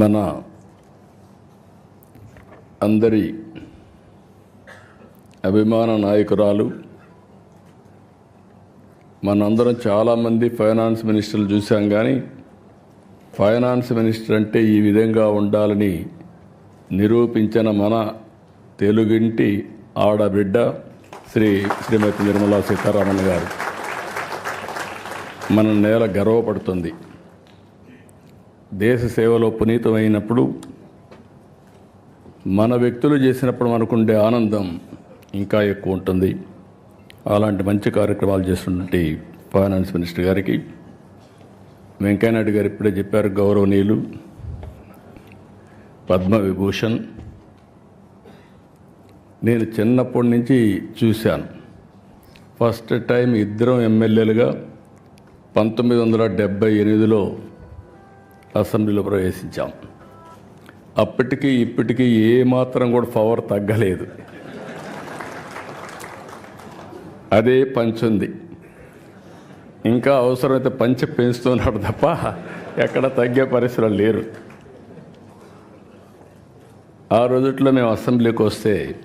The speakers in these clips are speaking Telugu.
మన అందరి అభిమాన నాయకురాలు మనందరం చాలామంది ఫైనాన్స్ మినిస్టర్లు చూసాం కానీ ఫైనాన్స్ మినిస్టర్ అంటే ఈ విధంగా ఉండాలని నిరూపించిన మన తెలుగింటి ఆడబిడ్డ శ్రీ శ్రీమతి నిర్మలా సీతారామన్ గారు. మన నేల గర్వపడుతుంది. దేశ సేవలో పునీతమైనప్పుడు మన వ్యక్తులు చేసినప్పుడు మనకుండే ఆనందం ఇంకా ఎక్కువ ఉంటుంది. అలాంటి మంచి కార్యక్రమాలు చేస్తున్నటువంటి ఫైనాన్స్ మినిస్టర్ గారికి వెంకయ్యనాయుడు గారు ఇప్పుడే చెప్పారు గౌరవనీయులు పద్మ విభూషణ్. నేను చిన్నప్పటి నుంచి చూశాను. ఫస్ట్ టైం ఇద్దరం ఎమ్మెల్యేలుగా పంతొమ్మిది వందల డెబ్బై ఎనిమిదిలో అసెంబ్లీలో ప్రవేశించాం. అప్పటికీ ఇప్పటికీ ఏమాత్రం కూడా పవర్ తగ్గలేదు. అదే పంచుంది ఇంకా అవసరమైతే పంచి పెంచుతున్నాడు తప్ప ఎక్కడ తగ్గే పరిస్థితులు లేరు. ఆ రోజుట్లో మేము అసెంబ్లీకి వస్తే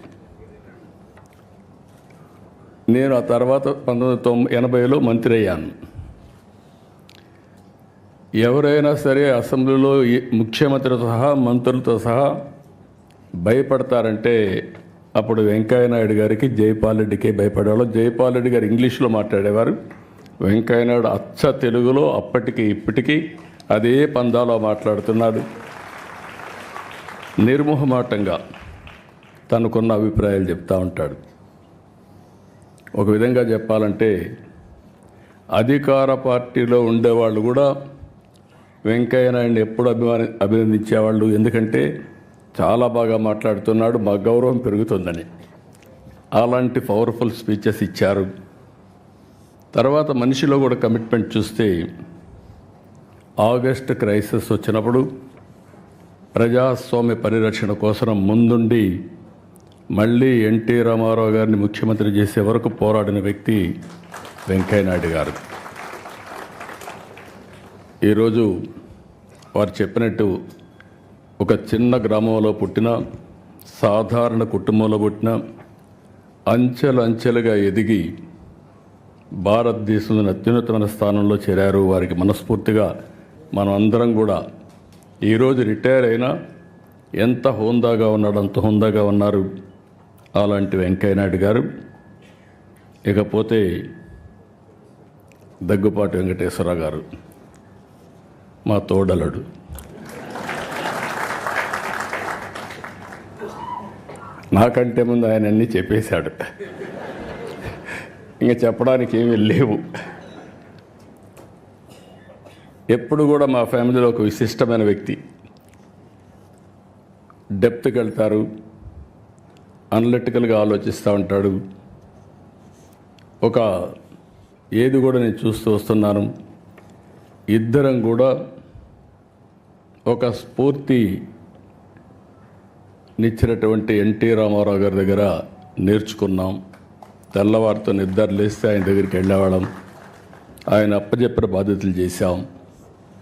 నేను ఆ తర్వాత పంతొమ్మిది తొంభై ఎనభైలో మంత్రి అయ్యాను. ఎవరైనా సరే అసెంబ్లీలో ముఖ్యమంత్రితో సహా మంత్రులతో సహా భయపడతారంటే అప్పుడు వెంకయ్యనాయుడు గారికి జైపాల్ రెడ్డికే భయపడేవాళ్ళు జైపాల్ రెడ్డి గారు ఇంగ్లీష్లో మాట్లాడేవారు. వెంకయ్యనాయుడు అచ్చ తెలుగులో అప్పటికి ఇప్పటికీ అదే పందాలో మాట్లాడుతున్నాడు. నిర్మోహమాటంగా తనకున్న అభిప్రాయాలు చెప్తూ ఉంటాడు. ఒక విధంగా చెప్పాలంటే అధికార పార్టీలో ఉండేవాళ్ళు కూడా వెంకయ్య నాయుడు ఎప్పుడు అభిమాని అభినందించేవాళ్ళు. ఎందుకంటే చాలా బాగా మాట్లాడుతున్నాడు మా గౌరవం పెరుగుతుందని. అలాంటి పవర్ఫుల్ స్పీచెస్ ఇచ్చారు. తర్వాత మనిషిలో కూడా కమిట్మెంట్ చూస్తే ఆగస్ట్ క్రైసిస్ వచ్చినప్పుడు ప్రజాస్వామ్య పరిరక్షణ కోసం ముందుండి మళ్ళీ ఎన్టీ రామారావు గారిని ముఖ్యమంత్రి చేసే వరకు పోరాడిన వ్యక్తి వెంకయ్యనాయుడు గారు. ఈరోజు వారు చెప్పినట్టు ఒక చిన్న గ్రామంలో పుట్టిన సాధారణ కుటుంబంలో పుట్టిన అంచెలు అంచెలుగా ఎదిగి భారతదేశంలోని అత్యున్నతమైన స్థానంలో చేరారు వారికి మనస్ఫూర్తిగా మనం అందరం కూడా. ఈరోజు రిటైర్ అయినా ఎంత హోందాగా ఉన్నాడు అంత హోందాగా ఉన్నారు అలాంటి వెంకయ్యనాయుడు గారు. ఇకపోతే దగ్గుపాటి వెంకటేశ్వర గారు. మా తోడలడు. నాకంటే ముందు ఆయన అన్నీ చెప్పేశాడు. ఇంకా చెప్పడానికి ఏమీ లేవు. ఎప్పుడు కూడా మా ఫ్యామిలీలో ఒక విశిష్టమైన వ్యక్తి. డెప్త్కి వెళ్తారు. అనలిటికల్గా ఆలోచిస్తూ ఉంటాడు. ఒక ఏది కూడా నేను చూస్తూ వస్తున్నాను. ఇద్దరం కూడా ఒక స్ఫూర్తి నిచ్చినటువంటి ఎన్టీ రామారావు గారి దగ్గర నేర్చుకున్నాం. తెల్లవారితో నిద్ర లేస్తే ఆయన దగ్గరికి వెళ్ళేవాళ్ళం. ఆయన అప్పచెప్పిన బాధ్యతలు చేశాం.